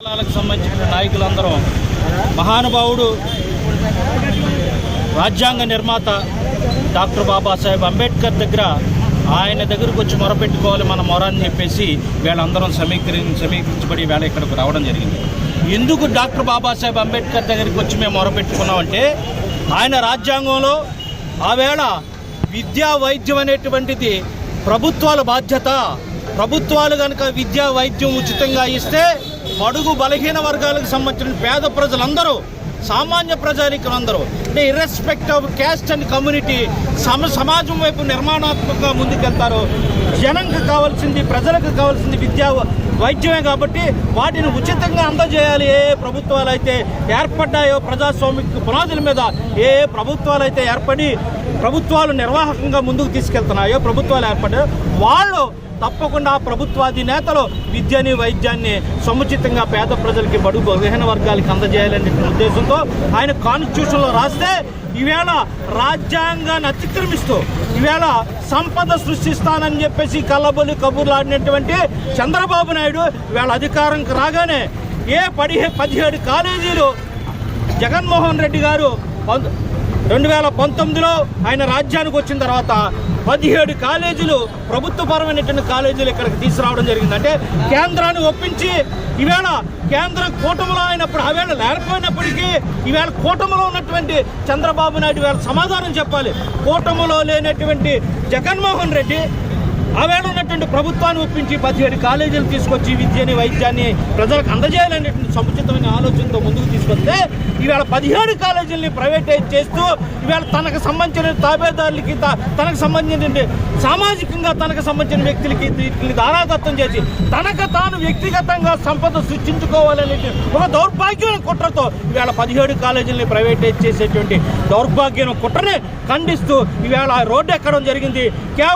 కులాలకు సంబంధించిన నాయకులందరూ మహానుభావుడు రాజ్యాంగ నిర్మాత డాక్టర్ బాబాసాహెబ్ అంబేద్కర్ దగ్గర ఆయన దగ్గరకు వచ్చి మొరపెట్టుకోవాలి మన మొరని చెప్పేసి వీళ్ళందరం సమీకరి సమీకరించబడి వేళ ఇక్కడికి రావడం జరిగింది. ఎందుకు డాక్టర్ బాబాసాహెబ్ అంబేద్కర్ దగ్గరికి వచ్చి మేము మొరపెట్టుకున్నామంటే ఆయన రాజ్యాంగంలో ఆవేళ విద్యా వైద్యం అనేటువంటిది ప్రభుత్వాల బాధ్యత ప్రభుత్వాలు కనుక విద్యా వైద్యం ఉచితంగా ఇస్తే బడుగు బలహీన వర్గాలకు సంబంధించిన పేద ప్రజలందరూ సామాన్య ప్రజానికులందరూ అంటే irrespective of caste and community సమ సమాజం వైపు నిర్మాణాత్మకంగా ముందుకెళ్తారు. జనంకు కావాల్సింది ప్రజలకు కావాల్సింది విద్యా వైద్యమే కాబట్టి వాటిని ఉచితంగా అందజేయాలి. ఏ ప్రభుత్వాలు అయితే ఏర్పడ్డాయో ప్రజాస్వామిక పునాదుల మీద ఏ ఏ ప్రభుత్వాలు అయితే ఏర్పడి ప్రభుత్వాలు నిర్వాహకంగా ముందుకు తీసుకెళ్తున్నాయో ప్రభుత్వాలు ఏర్పడ్డాయో వాళ్ళు తప్పకుండా ప్రభుత్వాధినేతలు విద్యని వైద్యాన్ని సముచితంగా పేద ప్రజలకి బడుగు బలహీన వర్గాలకి అందజేయాలనే ఉద్దేశంతో ఆయన కాన్స్టిట్యూషన్లో రాస్తే ఈవేళ రాజ్యాంగాన్ని అతిక్రమిస్తూ ఈవేళ సంపద సృష్టిస్తానని చెప్పేసి కళ్ళబొలి కబుర్లు ఆడినటువంటి చంద్రబాబు నాయుడు ఈవేళ అధికారంకి రాగానే ఏ పదిహే పదిహేడు కాలేజీలు జగన్మోహన్ రెడ్డి గారు రెండు వేల పంతొమ్మిదిలో ఆయన రాజ్యానికి వచ్చిన తర్వాత పదిహేడు కాలేజీలు ప్రభుత్వపరమైనటువంటి కాలేజీలు ఇక్కడికి తీసుకురావడం జరిగింది. అంటే కేంద్రాన్ని ఒప్పించి ఈవేళ కేంద్రం కూటమిలో అయినప్పుడు ఆవేళ లేకపోయినప్పటికీ ఈవేళ కూటమిలో ఉన్నటువంటి చంద్రబాబు నాయుడు వేళ సమాధానం చెప్పాలి. కూటమిలో లేనటువంటి జగన్మోహన్ రెడ్డి ఆవేళ ఉన్నటువంటి ప్రభుత్వాన్ని ఒప్పించి పదిహేడు కాలేజీలు తీసుకొచ్చి విద్యని వైద్యాన్ని ప్రజలకు అందజేయాలనేటువంటి సముచితమైన ఆలోచనతో ముందుకు తీసుకొస్తే ఈవేళ పదిహేడు కాలేజీలని ప్రైవేటైజ్ చేస్తూ ఈవేళ తనకు సంబంధించిన తాబేదారులకి తనకు సంబంధించిన సామాజికంగా తనకు సంబంధించిన వ్యక్తులకి వీటిని దారాదత్తం చేసి తనకు తాను వ్యక్తిగతంగా సంపద సృష్టించుకోవాలనే ఒక దౌర్భాగ్యం కుట్రతో ఈవేళ పదిహేడు కాలేజీలని ప్రైవేటైజ్ చేసేటువంటి దౌర్భాగ్యం కుట్రనే ఖండిస్తూ ఈవేళ రోడ్డు ఎక్కడం జరిగింది. కేవలం